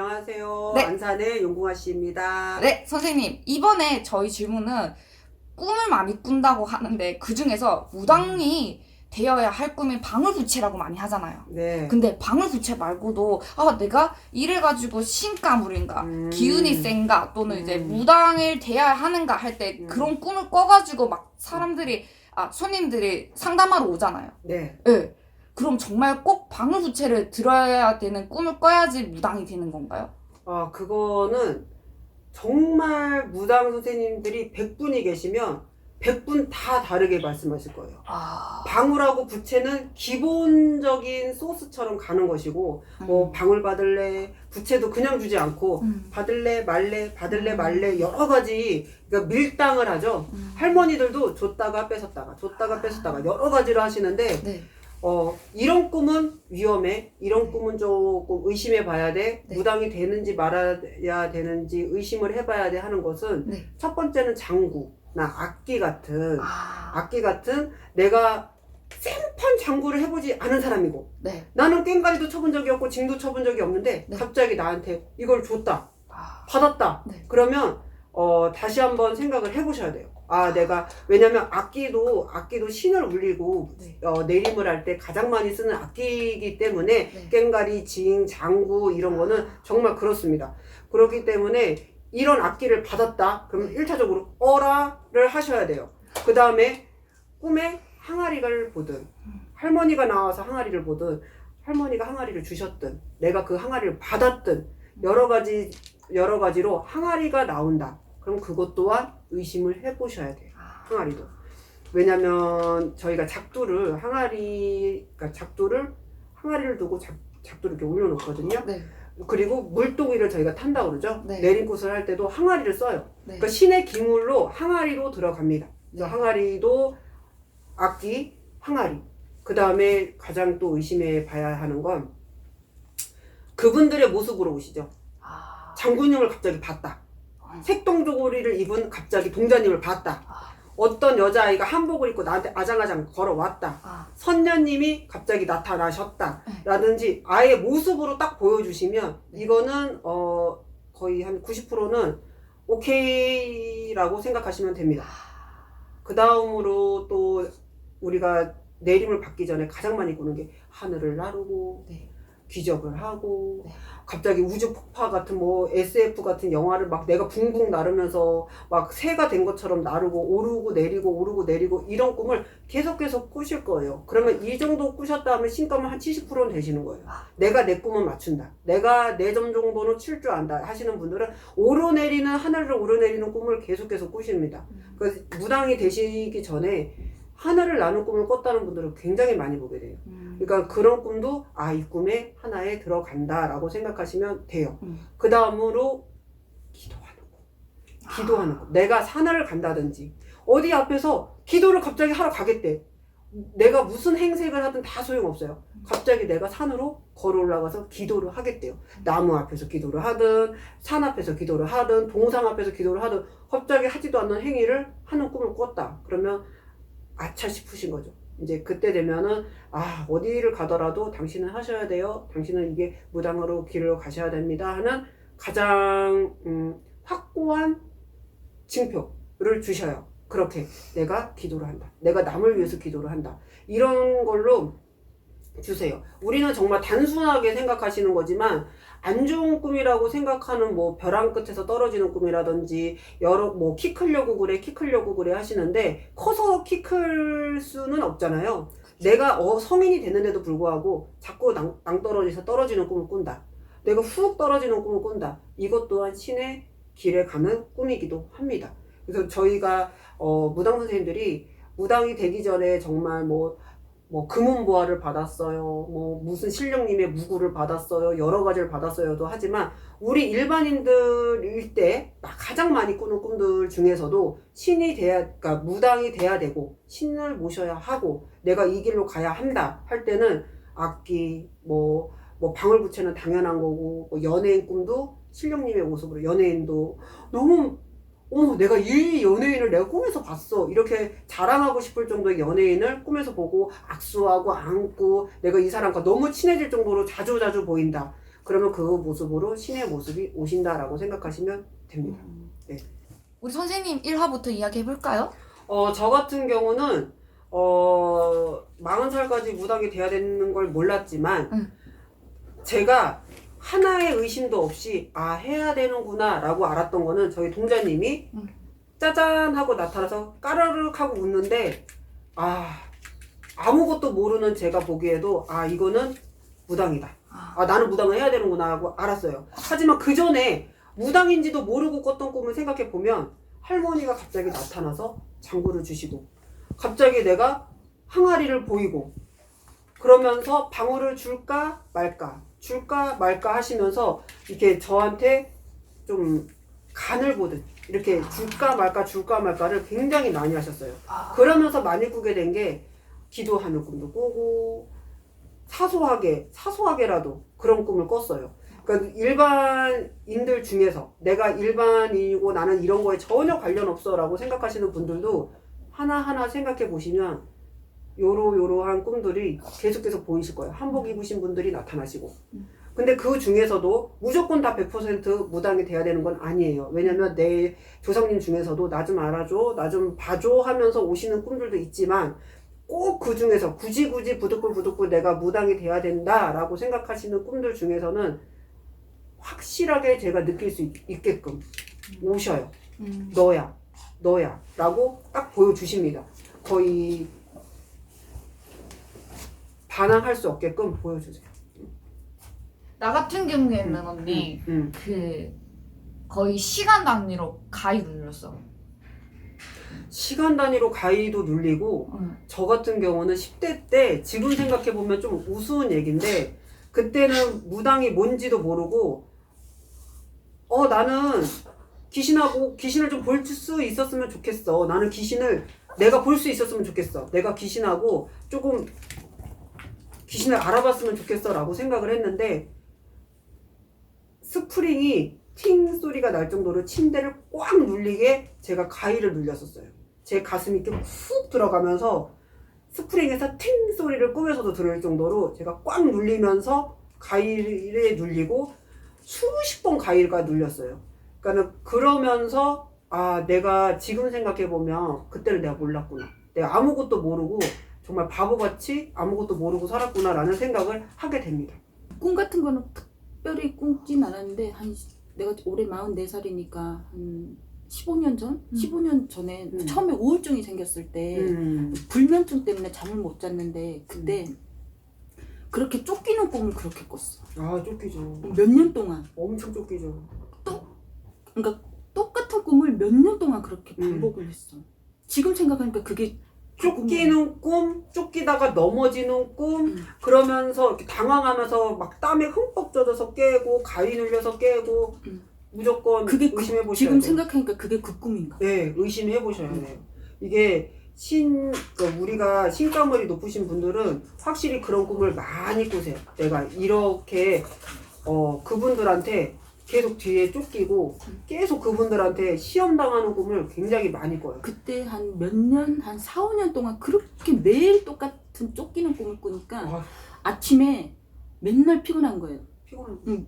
안녕하세요. 네. 안산의 용궁아 씨입니다. 네, 선생님. 이번에 저희 질문은 꿈을 많이 꾼다고 하는데 그 중에서 무당이 되어야 할 꿈이 방울부채라고 많이 하잖아요. 네. 근데 방울부채 말고도 아 내가 이래 가지고 신가물인가 음. 기운이 센가 또는 이제 음. 무당을 돼야 하는가 할 때 음. 그런 꿈을 꿔가지고 막 사람들이 아 손님들이 상담하러 오잖아요. 네. 예. 그럼 정말 꼭 방울부채를 들어야 되는 꿈을 꿔야지 무당이 되는 건가요? 아, 그거는 정말 무당 선생님들이 100분이 계시면 100분 다 다르게 말씀하실 거예요. 아, 방울하고 부채는 기본적인 소스처럼 가는 것이고, 뭐, 방울 받을래, 부채도 그냥 주지 않고, 음. 받을래, 말래, 받을래, 음. 말래, 여러 가지, 그러니까 밀당을 하죠. 음. 할머니들도 줬다가 뺏었다가, 줬다가 뺏었다가, 여러 가지를 하시는데, 네. 어, 이런 꿈은 위험해. 이런 꿈은 조금 의심해 봐야 돼. 네. 무당이 되는지 말아야 되는지 의심을 해 봐야 돼 하는 것은 네. 첫 번째는 장구나 악기 같은, 아, 악기 같은 내가 생판 장구를 해보지 않은 사람이고 네. 나는 꽹가리도 쳐본 적이 없고 징도 쳐본 적이 없는데 네. 갑자기 나한테 이걸 줬다. 아, 받았다. 네. 그러면 어, 다시 한번 생각을 해보셔야 돼요. 아, 내가 왜냐면 악기도 악기도 신을 울리고 네. 어, 내림을 할 때 가장 많이 쓰는 악기이기 때문에 네. 꽹가리, 징, 장구 이런 거는 정말 그렇습니다. 그렇기 때문에 이런 악기를 받았다. 그러면 네. 일차적으로 어라를 하셔야 돼요. 그 다음에 꿈에 항아리를 보든 할머니가 나와서 항아리를 보든 할머니가 항아리를 주셨든 내가 그 항아리를 받았든 여러 가지 여러 가지로 항아리가 나온다. 그럼 그것 또한 의심을 해보셔야 돼요. 아, 항아리도. 왜냐면 저희가 작두를 항아리 그러니까 작두를 항아리를 두고 작, 작두를 이렇게 올려놓거든요. 네. 그리고 물동이를 저희가 탄다 그러죠. 네. 내림꽃을 할 때도 항아리를 써요. 네. 그러니까 신의 기물로 항아리로 들어갑니다. 네. 항아리도 악기, 항아리. 그 다음에 가장 또 의심해 봐야 하는 건 그분들의 모습으로 오시죠. 아, 장군님을 갑자기 봤다. 아. 색동조고리를 입은 갑자기 동자님을 봤다. 아. 어떤 여자아이가 한복을 입고 나한테 아장아장 걸어왔다. 아, 선녀님이 갑자기 나타나셨다. 네. 라든지 아예 모습으로 딱 보여주시면 네. 이거는 어 거의 한 90%는 오케이라고 생각하시면 됩니다. 그 다음으로 또 우리가 내림을 받기 전에 가장 많이 꾸는 게 하늘을 나르고 네. 기적을 하고 네. 갑자기 우주 폭파 같은 뭐 SF 같은 영화를 막 내가 붕붕 나르면서 막 새가 된 것처럼 나르고 오르고 내리고 오르고 내리고 이런 꿈을 계속 계속 꾸실 거예요. 그러면 이 정도 꾸셨다 하면 신감은 한 70%는 되시는 거예요. 내가 내 꿈은 맞춘다. 내가 내 점 정도는 칠 줄 안다 하시는 분들은 오르내리는 하늘을 오르내리는 꿈을 계속 계속 꾸십니다. 음. 그래서 무당이 되시기 전에 하늘을 나는 꿈을 꿨다는 분들을 굉장히 많이 보게 돼요. 음. 그러니까 그런 꿈도 아 이 꿈에 하나에 들어간다라고 생각하시면 돼요. 음. 그 다음으로 기도하는 꿈. 기도하는 꿈. 내가 산을 간다든지 어디 앞에서 기도를 갑자기 하러 가겠대. 내가 무슨 행색을 하든 다 소용없어요. 갑자기 내가 산으로 걸어 올라가서 기도를 하겠대요. 나무 앞에서 기도를 하든 산 앞에서 기도를 하든 동상 앞에서 기도를 하든 갑자기 하지도 않는 행위를 하는 꿈을 꿨다. 그러면 아차 싶으신 거죠. 이제 그때 되면은 아 어디를 가더라도 당신은 하셔야 돼요. 당신은 이게 무당으로 길을 가셔야 됩니다. 하는 가장 음, 확고한 징표를 주셔요. 그렇게 내가 기도를 한다. 내가 남을 위해서 기도를 한다. 이런 걸로 주세요. 우리는 정말 단순하게 생각하시는 거지만 안 좋은 꿈이라고 생각하는 뭐 벼랑 끝에서 떨어지는 꿈이라든지 여러 뭐 키 크려고 그래 키 크려고 그래 하시는데 커서 키 클 수는 없잖아요. 내가 어, 성인이 됐는데도 불구하고 자꾸 낭, 낭떠러지서 떨어지는 꿈을 꾼다. 내가 훅 떨어지는 꿈을 꾼다. 이것 또한 신의 길에 가는 꿈이기도 합니다. 그래서 저희가 어, 무당 선생님들이 무당이 되기 전에 정말 뭐, 뭐 금은보화를 받았어요. 뭐 무슨 신령님의 무구를 받았어요. 여러 가지를 받았어요도 하지만 우리 일반인들일 때 가장 많이 꾸는 꿈들 중에서도 신이 돼야, 그러니까 무당이 돼야 되고 신을 모셔야 하고 내가 이 길로 가야 한다 할 때는 악기 뭐, 뭐 방울부채는 당연한 거고 뭐 연예인 꿈도 신령님의 모습으로 연예인도 너무 어머 내가 이 연예인을 내가 꿈에서 봤어 이렇게 자랑하고 싶을 정도의 연예인을 꿈에서 보고 악수하고 안고 내가 이 사람과 너무 친해질 정도로 자주자주 보인다 그러면 그 모습으로 신의 모습이 오신다라고 생각하시면 됩니다. 우리 선생님 1화부터 이야기해 볼까요? 어, 저 같은 경우는 어, 40살까지 무당이 돼야 되는 걸 몰랐지만 응. 제가 하나의 의심도 없이 아 해야 되는구나라고 알았던 거는 저희 동자님이 응. 짜잔 하고 나타나서 까르륵 하고 웃는데 아 아무것도 모르는 제가 보기에도 아 이거는 무당이다. 아 나는 무당을 해야 되는구나 하고 알았어요. 하지만 그 전에 무당인지도 모르고 꿨던 꿈을 생각해 보면 할머니가 갑자기 나타나서 장구를 주시고 갑자기 내가 항아리를 보이고 그러면서 방울을 줄까 말까 줄까 말까 하시면서 이렇게 저한테 좀 간을 보듯 이렇게 줄까 말까 줄까 말까를 굉장히 많이 하셨어요. 그러면서 많이 꾸게 된 게 기도하는 꿈도 꾸고 사소하게 사소하게라도 그런 꿈을 꿨어요. 그러니까 일반인들 중에서 내가 일반인이고 나는 이런 거에 전혀 관련 없어라고 생각하시는 분들도 하나하나 생각해 보시면 요로 요로한 꿈들이 계속 계속 보이실 거예요. 한복 입으신 분들이 나타나시고. 근데 그 중에서도 무조건 다 100% 무당이 돼야 되는 건 아니에요. 왜냐면 내 조상님 중에서도 나 좀 알아줘, 나 좀 봐줘 하면서 오시는 꿈들도 있지만 꼭 그 중에서 굳이 굳이 부득불 부득불 내가 무당이 돼야 된다라고 생각하시는 꿈들 중에서는 확실하게 제가 느낄 수 있, 있게끔 오셔요. 음. 너야, 너야. 라고 딱 보여주십니다. 거의 반항할 수 없게끔 보여주세요. 나 같은 경우에는 언니 음. 그 거의 시간 단위로 가위 눌렸어. 시간 단위로 가위도 눌리고, 응. 저 같은 경우는 10대 때, 지금 생각해 보면 좀 우스운 얘기인데, 그때는 무당이 뭔지도 모르고, 어, 나는 귀신하고, 귀신을 좀 볼 수 있었으면 좋겠어. 나는 귀신을 내가 볼 수 있었으면 좋겠어. 내가 귀신하고 조금 귀신을 알아봤으면 좋겠어. 라고 생각을 했는데, 스프링이 팅 소리가 날 정도로 침대를 꽉 눌리게 제가 가위를 눌렸었어요. 제 가슴이 이렇게 훅 들어가면서 스프링에서 팅 소리를 꿈에서도 들을 정도로 제가 꽉 눌리면서 가위를 눌리고 수십 번 가위가 눌렸어요. 그러니까 그러면서 아 내가 지금 생각해 보면 그때는 내가 몰랐구나. 내가 아무것도 모르고 정말 바보같이 아무것도 모르고 살았구나라는 생각을 하게 됩니다. 꿈 같은 거는 특별히 꿈진 않았는데 한 시- 내가 올해 44살이니까 한 15년 전? 음. 15년 전에 음. 처음에 우울증이 생겼을 때 음. 불면증 때문에 잠을 못 잤는데 그때 그렇게 쫓기는 꿈을 그렇게 꿨어. 아 쫓기죠. 몇 년 동안. 엄청 쫓기죠. 그러니까 똑같은 꿈을 몇 년 동안 그렇게 음. 반복을 했어. 지금 생각하니까 그게 쫓기는 꿈, 쫓기다가 넘어지는 꿈, 음. 그러면서 이렇게 당황하면서 막 땀에 흠뻑 젖어서 깨고, 가위 눌려서 깨고, 음. 무조건 그게 그- 의심해 보셔야 지금 돼요. 생각하니까 그게 그 꿈인가? 네, 의심해 보셔야 음. 돼요. 이게 신, 그러니까 우리가 신가물이 높으신 분들은 확실히 그런 꿈을 많이 꾸세요. 내가 이렇게, 어, 그분들한테 계속 뒤에 쫓기고, 계속 그분들한테 시험 당하는 꿈을 굉장히 많이 꿔요. 그때 한 몇 년, 한 4, 5년 동안 그렇게 매일 똑같은 쫓기는 꿈을 꾸니까 아, 아침에 맨날 피곤한 거예요. 피곤한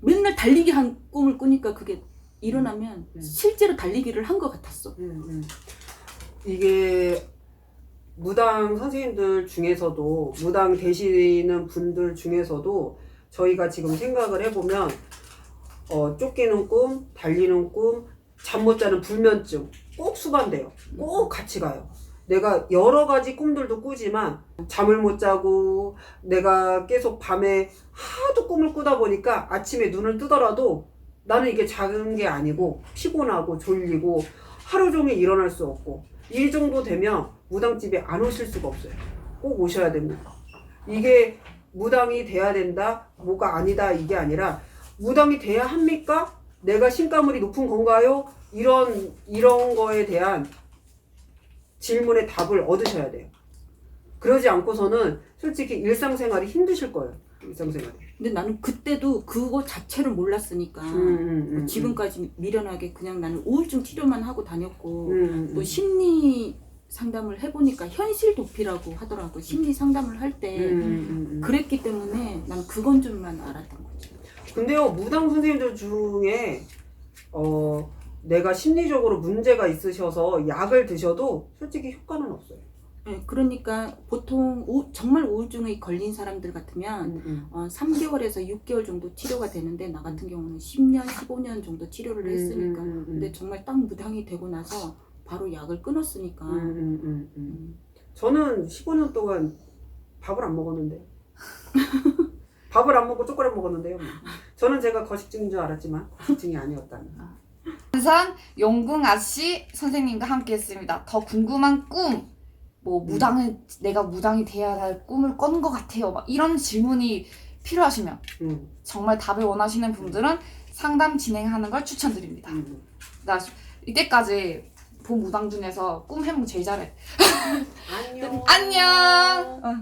맨날 달리기 한 꿈을 꾸니까 그게 일어나면 음. 실제로 달리기를 한 것 같았어. 음, 음. 이게 무당 선생님들 중에서도 무당 되시는 분들 중에서도 저희가 지금 생각을 해보면 어, 쫓기는 꿈, 달리는 꿈, 잠 못 자는 불면증 꼭 수반돼요. 꼭 같이 가요. 내가 여러 가지 꿈들도 꾸지만 잠을 못 자고 내가 계속 밤에 하도 꿈을 꾸다 보니까 아침에 눈을 뜨더라도 나는 이게 작은 게 아니고 피곤하고 졸리고 하루 종일 일어날 수 없고 이 정도 되면 무당집에 안 오실 수가 없어요. 꼭 오셔야 됩니다. 이게 무당이 돼야 된다, 뭐가 아니다 이게 아니라 무당이 돼야 합니까? 내가 신가물이 높은 건가요? 이런 이런 거에 대한 질문의 답을 얻으셔야 돼요. 그러지 않고서는 솔직히 일상생활이 힘드실 거예요. 일상생활이. 근데 나는 그때도 그거 자체를 몰랐으니까 음, 음, 음, 지금까지 미련하게 그냥 나는 우울증 치료만 하고 다녔고 음, 음, 또 음. 심리 상담을 해보니까 현실 도피라고 하더라고 심리 상담을 할때 음, 음, 음. 그랬기 때문에 난 그건 좀만 알았던. 근데요 무당 선생님들 중에 어 내가 심리적으로 문제가 있으셔서 약을 드셔도 솔직히 효과는 없어요. 네, 그러니까 보통 우, 정말 우울증에 걸린 사람들 같으면 음, 음. 어, 3개월에서 6개월 정도 치료가 되는데 나 같은 경우는 10년, 15년 정도 치료를 했으니까 음, 음, 음, 음. 근데 정말 딱 무당이 되고 나서 바로 약을 끊었으니까 음, 음, 음, 음. 음. 저는 15년 동안 밥을 안 먹었는데 밥을 안 먹고 초콜릿 먹었는데요. 뭐. 저는 제가 거식증인 줄 알았지만 거식증이 아니었다는. 안산 용궁아씨 선생님과 함께했습니다. 더 궁금한 꿈, 뭐 무당을 내가 무당이 돼야 할 꿈을 꾼 것 같아요. 막 이런 질문이 필요하시면 음, 정말 답을 원하시는 분들은 상담 진행하는 걸 추천드립니다. 음. 나 이때까지 본 무당 중에서 꿈 해몽 제일 잘해. 안녕. 안녕.